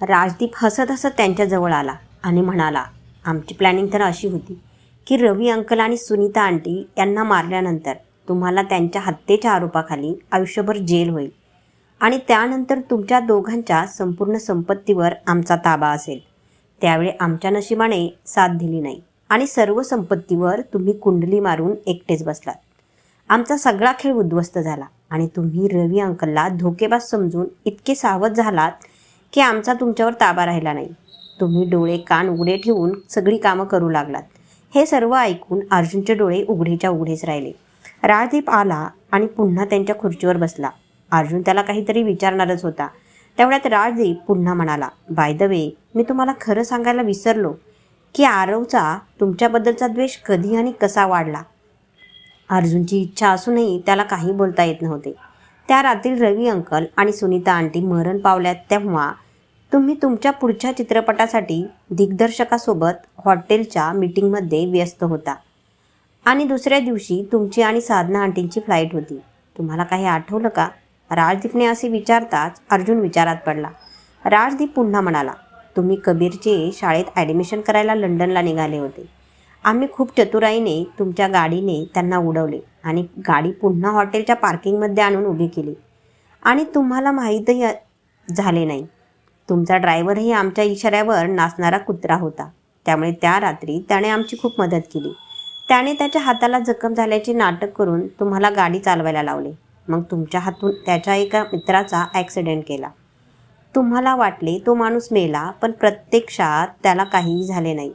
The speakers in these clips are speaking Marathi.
राजदीप हसत हसत त्यांच्याजवळ आला आणि म्हणाला आमची प्लॅनिंग तर अशी होती की रवी अंकल आणि सुनीता आंटी यांना मारल्यानंतर तुम्हाला त्यांच्या हत्येच्या आरोपाखाली आयुष्यभर जेल होईल आणि त्यानंतर तुमच्या दोघांच्या संपूर्ण संपत्तीवर आमचा ताबा असेल. त्यावेळी आमच्या नशिबाने साथ दिली नाही आणि सर्व संपत्तीवर तुम्ही कुंडली मारून एकटेच बसलात. आमचा सगळा खेळ उद्ध्वस्त झाला आणि तुम्ही रवी अंकलला धोकेबाज समजून इतके सावध झालात की आमचा तुमच्यावर ताबा राहिला नाही. तुम्ही डोळे कान उघडे ठेवून सगळी कामं करू लागलात. हे सर्व ऐकून अर्जुनचे डोळे उघडेच्या उघडेच राहिले. राजदीप आला आणि पुन्हा त्यांच्या खुर्चीवर बसला. अर्जुन त्याला काहीतरी विचारणारच होता. तेवढ्यात राजदीप पुन्हा म्हणाला बाय द वे मी तुम्हाला खरं सांगायला विसरलो की आरवचा तुमच्याबद्दलचा द्वेष कधी आणि कसा वाढला. अर्जुनची इच्छा असूनही त्याला काही बोलता येत नव्हते. त्या रात्री रवी अंकल आणि सुनीता आंटी मरण पावल्यात तेव्हा तुम्ही तुमच्या पुढच्या चित्रपटासाठी दिग्दर्शकासोबत हॉटेलच्या मीटिंगमध्ये व्यस्त होता. आणि दुसऱ्या दिवशी तुमची आणि साधना आंटींची फ्लाईट होती. तुम्हाला काही आठवलं का? राजदीपने असे विचारताच अर्जुन विचारात पडला. राजदीप पुन्हा म्हणाला तुम्ही कबीरचे शाळेत ॲडमिशन करायला लंडनला निघाले होते. आम्ही खूप चतुराईने तुमच्या गाडीने त्यांना उडवले आणि गाडी पुन्हा हॉटेलच्या पार्किंगमध्ये आणून उभी केली. आणि तुम्हाला माहीतही झाले नाही. तुमचा ड्रायव्हरही आमच्या इशाऱ्यावर नाचणारा कुत्रा होता. त्यामुळे त्या रात्री त्याने आमची खूप मदत केली. त्याने त्याच्या हाताला जखम झाल्याचे नाटक करून तुम्हाला गाडी चालवायला लावले. मग तुमच्या हातून त्याच्या एका मित्राचा ॲक्सिडेंट केला. तुम्हाला वाटले तो माणूस मेला पण प्रत्यक्षात त्याला काहीही झाले नाही.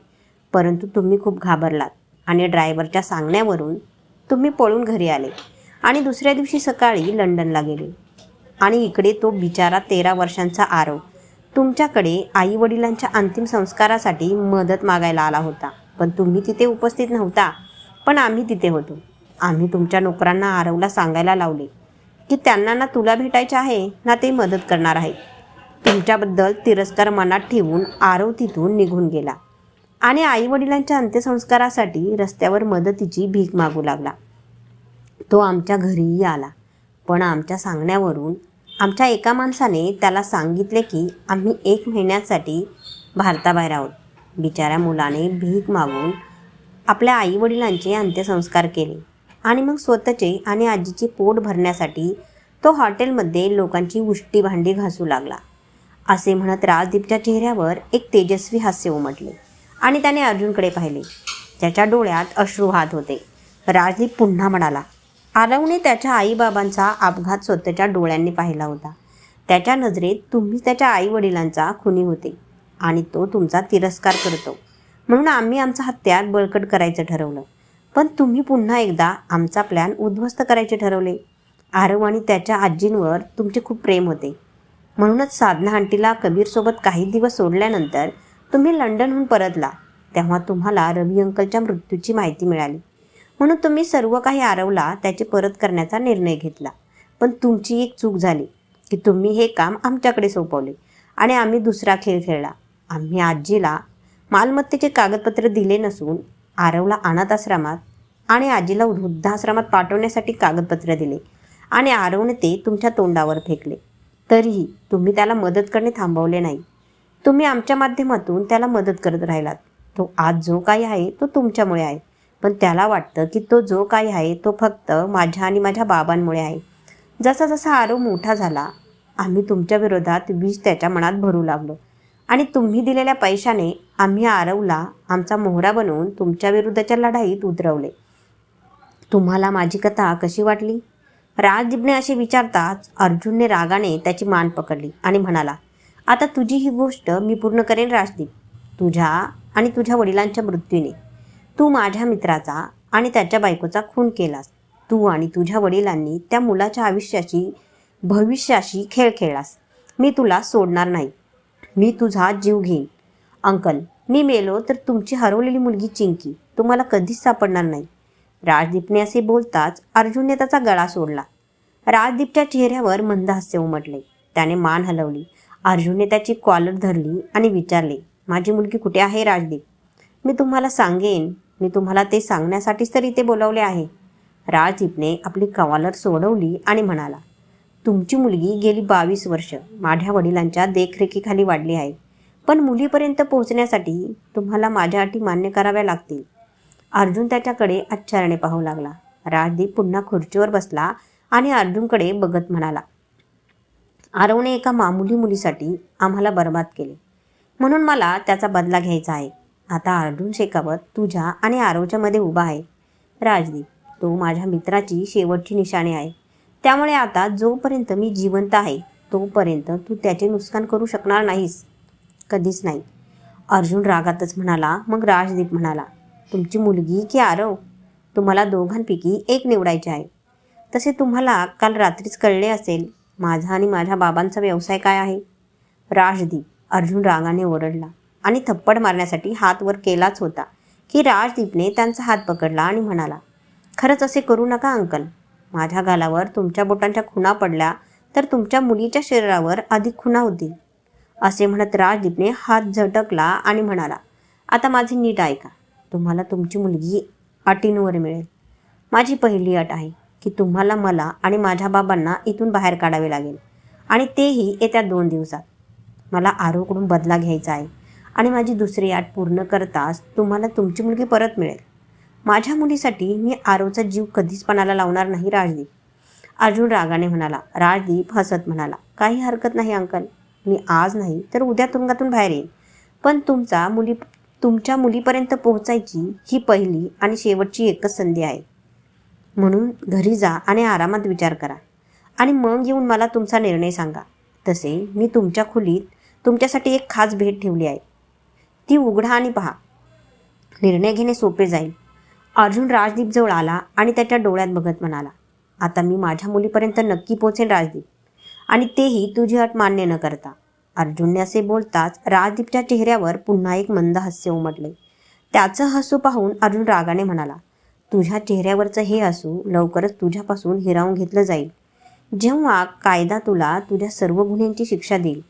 परंतु तुम्ही खूप घाबरलात आणि ड्रायव्हरच्या सांगण्यावरून तुम्ही पळून घरी आले आणि दुसऱ्या दिवशी सकाळी लंडनला गेले. आणि इकडे तो बिचारा तेरा वर्षांचा आरव तुमच्याकडे आई वडिलांच्या अंतिम संस्कारासाठी मदत मागायला आला होता. पण तुम्ही तिथे उपस्थित नव्हता. पण आम्ही तिथे होतो. आम्ही तुमच्या नोकरांना आरवला सांगायला लावले की त्यांना ना तुला भेटायचे आहे ना ते मदत करणार आहे तुमच्याबद्दल तिरस्कार मनात ठेवून आरव तिथून निघून गेला. आणि आईवडिलांच्या अंत्यसंस्कारासाठी रस्त्यावर मदतीची भीक मागू लागला. तो आमच्या घरीही आला. पण आमच्या सांगण्यावरून आमच्या एका माणसाने त्याला सांगितले की आम्ही एक महिन्यासाठी भारताबाहेर आहोत बिचाऱ्या मुलाने भीक मागून आपल्या आईवडिलांचे अंत्यसंस्कार केले. आणि मग स्वतःचे आणि आजीचे पोट भरण्यासाठी तो हॉटेलमध्ये लोकांची उष्टी भांडी घासू लागला. असे म्हणत राजदीपच्या चेहऱ्यावर एक तेजस्वी हास्य उमटले. आणि त्याने अर्जुनकडे पाहिले. त्याच्या डोळ्यात अश्रू वाहत होते. राजदीप पुन्हा म्हणाला आरवने त्याच्या आईबाबांचा अपघात स्वतःच्या डोळ्यांनी पाहिला होता. त्याच्या नजरेत तुम्ही त्याच्या आईवडिलांचा खुनी होते आणि तो तुमचा तिरस्कार करतो. म्हणून आम्ही आमचा हत्यार बळकट करायचं ठरवलं. पण तुम्ही पुन्हा एकदा आमचा प्लॅन उद्ध्वस्त करायचे ठरवले. आरव आणि त्याच्या आजींवर तुमचे खूप प्रेम होते. म्हणूनच साधना आंटीला कबीरसोबत काही दिवस सोडल्यानंतर तुम्ही लंडनहून परतला तेव्हा तुम्हाला रवी अंकलच्या मृत्यूची माहिती मिळाली. म्हणून तुम्ही सर्व काही आरवला त्याचे परत करण्याचा निर्णय घेतला. पण तुमची एक चूक झाली की तुम्ही हे काम आमच्याकडे सोपवले आणि आम्ही दुसरा खेळ खेळला. आम्ही आजीला मालमत्तेचे कागदपत्र दिले नसून आरवला अनाथ आश्रमात आणि आजीला वृद्धाश्रमात पाठवण्यासाठी कागदपत्र दिले आणि आरवने ते तुमच्या तोंडावर फेकले. तरीही तुम्ही त्याला मदत करणे थांबवले नाही. तुम्ही आमच्या माध्यमातून त्याला मदत करत राहिलात. तो आज जो काही आहे तो तुमच्यामुळे आहे. पण त्याला वाटतं की तो जो काही आहे तो फक्त माझ्या आणि माझ्या बाबांमुळे आहे. जसा जसा आरोप मोठा झाला आम्ही तुमच्या विरोधात विष त्याच्या मनात भरू लागलो. आणि तुम्ही दिलेल्या पैशाने आम्ही आरवला आमचा मोहरा बनवून तुमच्या विरुद्धच्या लढाईत उतरवले. तुम्हाला माझी कथा कशी वाटली? राजदीपने असे विचारताच अर्जुनने रागाने त्याची मान पकडली आणि म्हणाला आता तुझी ही गोष्ट मी पूर्ण करेन राजदीप. तुझ्या आणि तुझ्या वडिलांच्या मृत्यूने. तू माझ्या मित्राचा आणि त्याच्या बायकोचा खून केलास. तू आणि तुझ्या वडिलांनी त्या मुलाच्या आयुष्याची भविष्याशी खेळ खेळलास. मी तुला सोडणार नाही. मी तुझा जीव घेईन. अंकल मी मेलो तर तुमची हरवलेली मुलगी चिंकी. तुम्हाला कधीच सापडणार नाही. राजदीपने असे बोलताच अर्जुनने त्याचा गळा सोडला. राजदीपच्या चेहऱ्यावर मंद हास्य उमटले. त्याने मान हलवली. अर्जुनने त्याची कॉलर धरली आणि विचारले माझी मुलगी कुठे आहे राजदीप? मी तुम्हाला सांगेन. मी तुम्हाला ते सांगण्यासाठीच तर इथे बोलावले आहे. राजदीपने आपली कॉलर सोडवली आणि म्हणाला तुमची मुलगी गेली बावीस वर्ष. माझ्या वडिलांच्या देखरेखीखाली वाढली आहे. पण मुलीपर्यंत पोहोचण्यासाठी तुम्हाला माझ्या अटी मान्य कराव्या लागतील. अर्जुन त्याच्याकडे आश्चर्याने पाहू लागला. राजदीप पुन्हा खुर्चीवर बसला आणि अर्जुनकडे बघत म्हणाला आरवने एका मामुली मुलीसाठी आम्हाला बर्बाद केले. म्हणून मला त्याचा बदला घ्यायचा आहे. आता अर्जुन शेखावत तुझ्या आणि आरवच्या मध्ये उभा आहे. राजदीप तो माझ्या मित्राची शेवटची निशाणी आहे. त्यामुळे आता जोपर्यंत मी जिवंत आहे तोपर्यंत तू त्याचे नुकसान करू शकणार नाहीस. कधीच नाही. अर्जुन रागातच म्हणाला मग राजदीप म्हणाला तुमची मुलगी की आरव? तुम्हाला दोघांपैकी एक निवडायचे आहे. तसे तुम्हाला काल रात्रीच कळले असेल. माझा आणि माझ्या बाबांचा व्यवसाय काय आहे? राजदीप अर्जुन रागाने ओरडला आणि थप्पड मारण्यासाठी हात वर केलाच होता की राजदीपने त्यांचा हात पकडला आणि म्हणाला खरंच असे करू नका अंकल. माझ्या गालावर तुमच्या बोटांच्या खुणा पडल्या तर तुमच्या मुलीच्या शरीरावर अधिक खुणा होतील. असे म्हणत राजदीपने हात झटकला आणि म्हणाला आता माझे नीट ऐका. तुम्हाला तुमची मुलगी अटींवर मिळेल. माझी पहिली अट आहे. की तुम्हाला मला आणि माझ्या बाबांना इथून बाहेर काढावे लागेल. आणि तेही येत्या दोन दिवसात. मला आरोकडून बदला घ्यायचा आहे. आणि माझी दुसरी आट पूर्ण करताच तुम्हाला तुमची मुलगी परत मिळेल. माझ्या मुलीसाठी मी आरोचा जीव कधीच पणाला लावणार नाही राजदीप. अर्जुन रागाने म्हणाला राजदीप हसत म्हणाला काही हरकत नाही अंकल. मी आज नाही तर उद्या तुरुंगातून बाहेर येईन. पण तुमचा मुली तुमच्या मुलीपर्यंत पोहोचायची ही पहिली आणि शेवटची एकच संधी आहे. म्हणून घरी जा आणि आरामात विचार करा. आणि मग येऊन मला तुमचा निर्णय सांगा. तसे मी तुमच्या खोलीत तुमच्यासाठी एक खास भेट ठेवली आहे. ती उघडा आणि पहा. निर्णय घेणे सोपे जाईल. अर्जुन राजदीपजवळ आला आणि त्याच्या डोळ्यात बघत म्हणाला आता मी माझ्या मुलीपर्यंत नक्की पोचेन राजदीप. आणि तेही तुझी अट मान्य न करता. अर्जुनने असे बोलताच राजदीपच्या चेहऱ्यावर पुन्हा एक मंद हास्य उमटले. त्याचं हसू पाहून अर्जुन रागाने म्हणाला तुझ्या चेहऱ्यावरचं हे असू लवकरच तुझ्यापासून हिरावून घेतलं जाईल. जेव्हा कायदा तुला तुझ्या सर्व गुन्ह्यांची शिक्षा देईल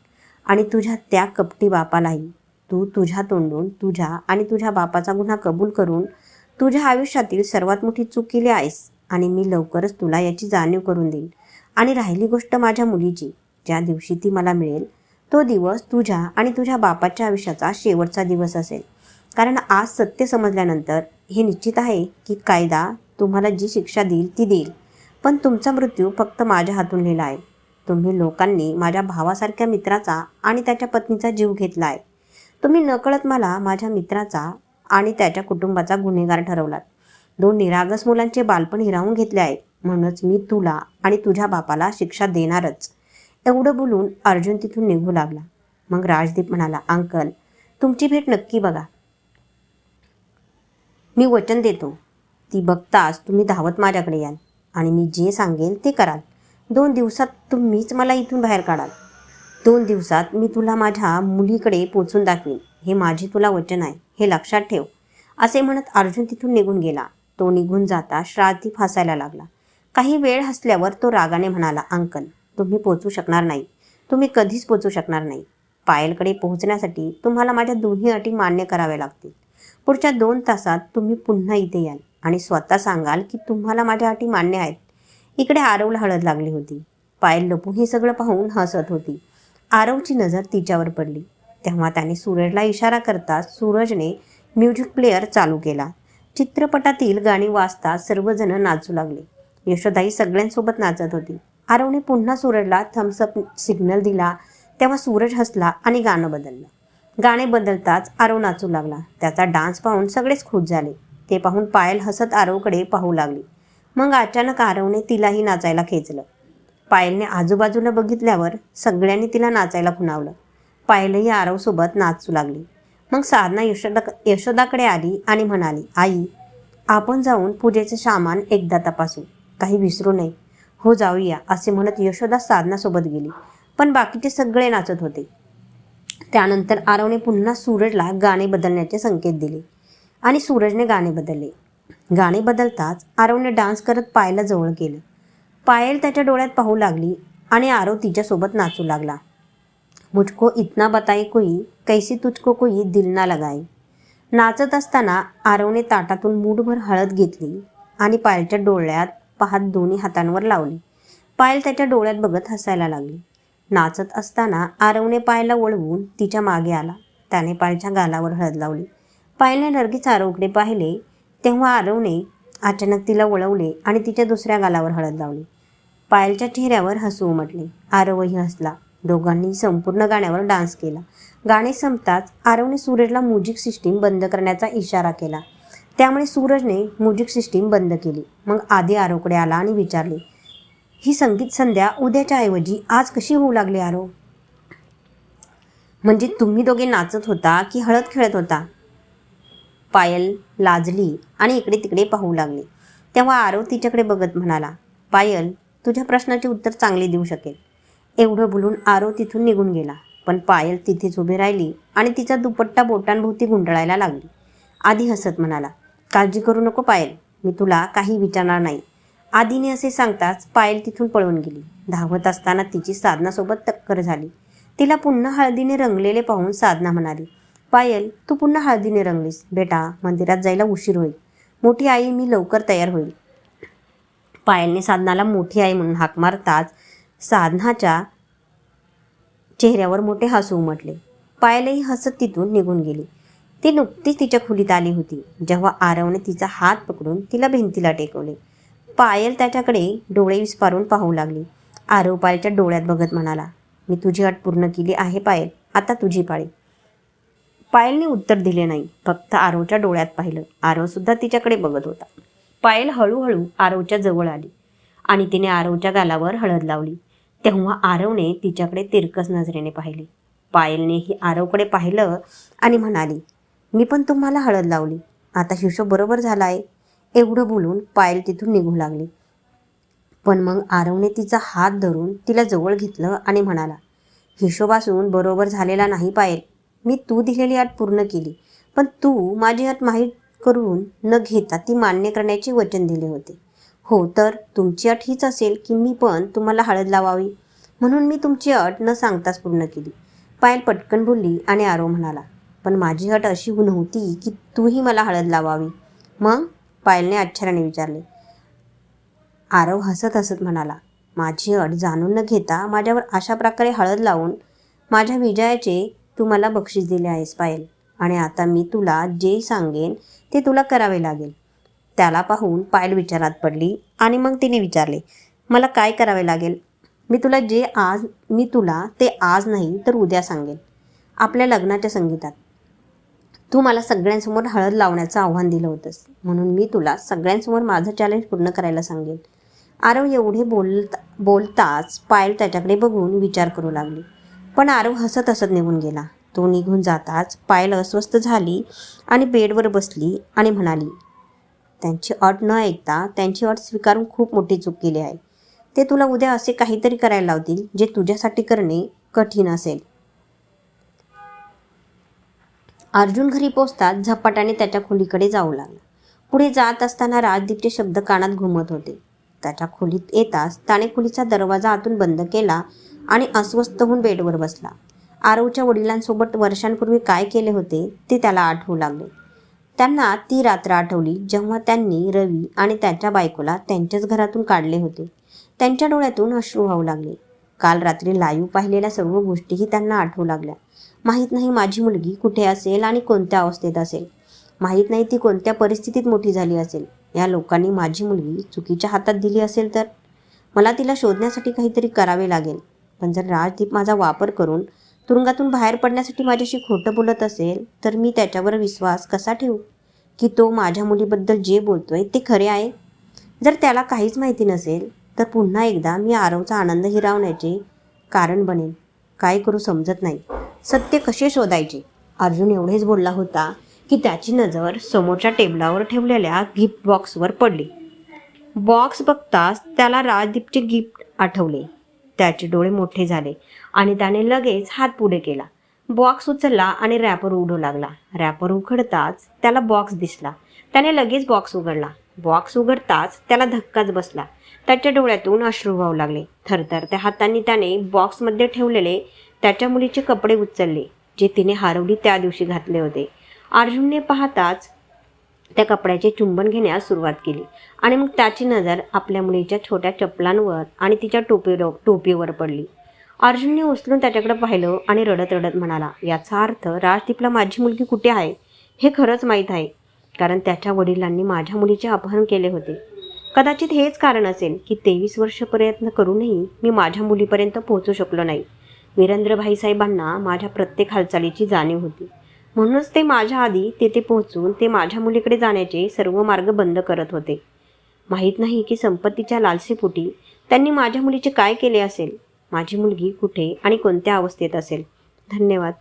आणि तुझ्या त्या कपटी बापालाही तू तुझ्या तोंडून तुझ्या आणि तुझ्या बापाचा गुन्हा कबूल करून तुझ्या आयुष्यातील सर्वात मोठी चूक केली आहेस आणि मी लवकरच तुला याची जाणीव करून देईन. आणि राहिली गोष्ट माझ्या मुलीची ज्या दिवशी ती मला मिळेल तो दिवस तुझ्या आणि तुझ्या बापाच्या आयुष्याचा शेवटचा दिवस असेल. कारण आज सत्य समजल्यानंतर हे निश्चित आहे की कायदा तुम्हाला जी शिक्षा देईल ती देईल. पण तुमचा मृत्यू फक्त माझ्या हातून लिहिला आहे. तुम्ही लोकांनी माझ्या भावासारख्या मित्राचा आणि त्याच्या पत्नीचा जीव घेतला आहे. तुम्ही नकळत मला माझ्या मित्राचा आणि त्याच्या कुटुंबाचा गुन्हेगार ठरवलात. दोन निरागस मुलांचे बालपण हिरावून घेतले आहे. म्हणूनच मी तुला आणि तुझ्या बापाला शिक्षा देणारच. एवढं बोलून अर्जुन तिथून निघू लागला. मग राजदीप म्हणाला अंकल तुमची भेट नक्की बघा. मी वचन देतो. ती बघताच तुम्ही धावत माझ्याकडे याल आणि मी जे सांगेन ते कराल. दोन दिवसात तुम्हीच मला इथून बाहेर काढाल. दोन दिवसात मी तुला माझ्या मुलीकडे पोचून दाखवीन. हे माझे तुला वचन आहे. हे लक्षात ठेव. असे म्हणत अर्जुन तिथून निघून गेला. तो निघून जाता श्राद्धी फासायला लागला. काही वेळ हसल्यावर तो रागाने म्हणाला अंकल तुम्ही पोचू शकणार नाही. तुम्ही कधीच पोचू शकणार नाही. पायलकडे पोहोचण्यासाठी तुम्हाला माझ्या दोन्ही अटी मान्य कराव्या लागतील. पुढच्या दोन तासात तुम्ही पुन्हा इथे याल आणि स्वतः सांगाल की तुम्हाला माझ्या अटी मान्य आहेत. इकडे आरवला हळद लागली होती. पायल लपून हे सगळं पाहून हसत होती. आरवची नजर तिच्यावर पडली. तेव्हा त्याने सूरजला इशारा करता सूरजने म्युझिक प्लेअर चालू केला. चित्रपटातील गाणी वाचता सर्वजण नाचू लागले. यशोदाई सगळ्यांसोबत नाचत होती. आरवने पुन्हा सूरजला थम्सअप सिग्नल दिला. तेव्हा सूरज हसला आणि गाणं बदललं. गाणे बदलताच आरव नाचू लागला. त्याचा डान्स पाहून सगळेच खुश झाले. ते पाहून पायल हसत आरवकडे पाहू लागली. मग अचानक आरवने तिलाही नाचायला खेचलं. पायलने आजूबाजूला बघितल्यावर सगळ्यांनी तिला नाचायला खुणावलं. पायलही आरवसोबत नाचू लागली. मग साधना यशोदा यशोदाकडे आली आणि म्हणाली आई आपण जाऊन पूजेचं सामान एकदा तपासू. काही विसरू नये. हो जाऊया असे म्हणत यशोदा साधनासोबत गेली. पण बाकीचे सगळे नाचत होते. त्यानंतर आरवने पुन्हा सूरजला गाणे बदलण्याचे संकेत दिले. आणि सूरजने गाणे बदलले. गाणे बदलताच आरवने डान्स करत पायला जवळ केलं. पायल त्याच्या डोळ्यात पाहू लागली आणि आरव तिच्यासोबत नाचू लागला. मुझको इतना बताई कोई कैसी तुझको कोई दिल ना लगाई. नाचत असताना आरवने ताटातून मूठभर हळद घेतली आणि पायलच्या डोळ्यात पाहत दोन्ही हातांवर लावली. पायल त्याच्या डोळ्यात बघत हसायला लागली. नाचत असताना आरवने पायला वळवून तिच्यामागे आला. त्याने पायलच्या गालावर हळद लावली. पायलने लगेच आरवकडे पाहिले तेव्हा आरवने अचानक तिला वळवले आणि तिच्या दुसऱ्या गालावर हळद लावली. पायलच्या चेहऱ्यावर हसू उमटले. आरवही हसला. दोघांनी संपूर्ण गाण्यावर डान्स केला. गाणे संपताच आरवने सूरजला म्युझिक सिस्टीम बंद करण्याचा इशारा केला. त्यामुळे सूरजने म्युझिक सिस्टीम बंद केली. मग आधी आरवकडे आला आणि विचारले ही संगीत संध्या उद्याच्या ऐवजी आज कशी होऊ लागली आरो? म्हणजे तुम्ही दोघे नाचत होता की हळद खेळत होता? पायल लाजली आणि इकडे तिकडे पाहू लागली. तेव्हा आरव तिच्याकडे बघत म्हणाला पायल तुझ्या प्रश्नाचे उत्तर चांगले देऊ शकेल. एवढं बोलून आरव तिथून निघून गेला. पण पायल तिथेच उभी राहिली आणि तिचा दुपट्टा बोटांभोवती गुंडळायला लागली. आधी हसत म्हणाला काळजी करू नको पायल. मी तुला काही विचारणार नाही. आधीने असे सांगताच पायल तिथून पळून गेली. धावत असताना तिची साधनासोबत टक्कर झाली. तिला पुन्हा हळदीने रंगलेले पाहून साधना म्हणाली पायल तू पुन्हा हळदीने रंगलीस. बेटा मंदिरात जायला उशीर होईल. मोठी आई मी लवकर तयार होईल. पायलने साधनाला मोठी आई म्हणून हाक मारताच साधनाच्या चेहऱ्यावर मोठे हसू उमटले. पायलही हसत तिथून निघून गेली. ती नुकतीच तिच्या खोलीत आली होती. जेव्हा आरवने तिचा हात पकडून तिला भिंतीला टेकवले पायल त्याच्याकडे डोळे विस्पारून पाहू लागली. आरव पायलच्या डोळ्यात बघत म्हणाला मी तुझी अट पूर्ण केली आहे पायल. आता तुझी पाळी. पायलने उत्तर दिले नाही फक्त आरवच्या डोळ्यात पाहिलं. आरवसुद्धा तिच्याकडे बघत होता. पायल हळूहळू आरवच्या जवळ आली आणि तिने आरवच्या गालावर हळद लावली. तेव्हा आरवने तिच्याकडे तिरकस नजरेने पाहिले. पायलनेही आरवकडे पाहिलं आणि म्हणाली मी पण तुम्हाला हळद लावली. आता हिशोब बरोबर झाला आहे एवढं बोलून पायल तिथून निघू लागली. पण मग आरवने तिचा हात धरून तिला जवळ घेतलं आणि म्हणाला हिशोबासून बरोबर झालेला नाही पायल. मी तू दिलेली अट पूर्ण केली. पण तू माझी अट माहीत करून न घेता ती मान्य करण्याचे वचन दिले होते. हो तर तुमची अट हीच असेल की मी पण तुम्हाला हळद लावावी? म्हणून मी तुमची अट न सांगताच पूर्ण केली. पायल पटकन बोलली आणि आरव म्हणाला पण माझी अट अशी नव्हती की तूही मला हळद लावावी. मग पायलने आश्चर्याने विचारले. आरव हसत हसत म्हणाला माझी अट जाणून न घेता माझ्यावर अशा प्रकारे हळद लावून माझ्या विजयाचे तू मला बक्षीस दिले आहेस पायल. आणि आता मी तुला जे सांगेन ते तुला करावे लागेल. त्याला पाहून पायल विचारात पडली आणि मग तिने विचारले मला काय करावे लागेल? मी तुला जे आज मी तुला ते आज नाही तर उद्या सांगेन. आपल्या लग्नाच्या संगीतात. तू मला सगळ्यांसमोर हळद लावण्याचं आव्हान दिलं होतंस. म्हणून मी तुला सगळ्यांसमोर माझं चॅलेंज पूर्ण करायला सांगेन. आरव एवढे बोलता बोलताच पायल त्याच्याकडे बघून विचार करू लागली. पण आरव हसत हसत निघून गेला. तो निघून जाताच पायल अस्वस्थ झाली आणि बेडवर बसली आणि म्हणाली त्यांची अट न ऐकता त्यांची अट स्वीकारून खूप मोठी चूक केली आहे. ते तुला उद्या असे काहीतरी करायला लावतील जे तुझ्यासाठी करणे कठीण असेल. अर्जुन घरी पोचताच झपाट्याने त्याच्या खोलीकडे जाऊ लागला. पुढे जात असताना राजदीपचे शब्द कानात घुमत होते. त्याच्या खोलीत येताच त्याने खोलीचा दरवाजा आतून बंद केला आणि अस्वस्थ होऊन बेडवर बसला. आरवच्या वडिलांसोबत वर्षांपूर्वी काय केले होते ते त्याला आठवू लागले. त्यांना ती रात्र आठवली जेव्हा त्यांनी रवी आणि त्याच्या बायकोला त्यांच्याच घरातून काढले होते. त्यांच्या डोळ्यातून अश्रू वाहू लागले. काल रात्री लाईव्ह पाहिलेल्या सर्व गोष्टीही त्यांना आठवू लागल्या. माहीत नाही माझी मुलगी कुठे असेल आणि कोणत्या अवस्थेत असेल. माहीत नाही ती कोणत्या परिस्थितीत मोठी झाली असेल. या लोकांनी माझी मुलगी चुकीच्या हातात दिली असेल तर? मला तिला शोधण्यासाठी काहीतरी करावे लागेल. पण जर राजदीप माझा वापर करून तुरुंगातून बाहेर पडण्यासाठी माझ्याशी खोटं बोलत असेल तर मी त्याच्यावर विश्वास कसा ठेवू? की तो माझ्या मुलीबद्दल जे बोलतोय ते खरे आहे? जर त्याला काहीच माहिती नसेल तर पुन्हा एकदा मी आरवचा आनंद हिरावण्याचे कारण बनेन. काय करू समजत नाही. सत्य कसे शोधायचे? अर्जुन एवढेच बोलला होता की त्याची नजर समोरच्या टेबलावर ठेवलेल्या गिफ्ट बॉक्सवर पडली. बॉक्स बघताच त्याला राजदीपचे गिफ्ट आठवले. त्याचे डोळे मोठे झाले आणि त्याने लगेच हात पुढे केला. बॉक्स उचलला आणि रॅपर उडू लागला. रॅपर उघडताच त्याला बॉक्स दिसला. त्याने लगेच बॉक्स उघडला. बॉक्स उघडताच त्याला धक्काच बसला. त्याच्या डोळ्यातून अश्रू वाहू लागले. थरथरत्या हातांनी त्याने बॉक्समध्ये ठेवलेले त्याच्या मुलीचे कपडे उचलले जे तिने हरवली त्या दिवशी घातले होते. अर्जुनने पाहताच त्या कपड्याचे चुंबन घेण्यास सुरुवात केली आणि मग त्याची नजर आपल्या मुलीच्या छोट्या चपलांवर आणि तिच्या टोपीवर टोपीवर पडली. अर्जुनने उचलून त्याच्याकडे पाहिलं आणि रडत रडत म्हणाला याचा अर्थ राजदीपला माझी मुलगी कुठे आहे? हे खरंच माहीत आहे. कारण त्याच्या वडिलांनी माझ्या मुलीचे अपहरण केले होते. कदाचित हेच कारण असेल की तेवीस वर्ष प्रयत्न करूनही मी माझ्या मुलीपर्यंत पोहोचू शकलो नाही. वीरेंद्रभाई साहेबांना माझ्या प्रत्येक हालचालीची जाणीव होती. म्हणूनच ते माझ्या आधी तेथे पोहोचून ते माझ्या मुलीकडे जाण्याचे सर्व मार्ग बंद करत होते. माहीत नाही की संपत्तीच्या लालसेपोटी त्यांनी माझ्या मुलीचे काय केले असेल? माझी मुलगी कुठे आणि कोणत्या अवस्थेत असेल? धन्यवाद.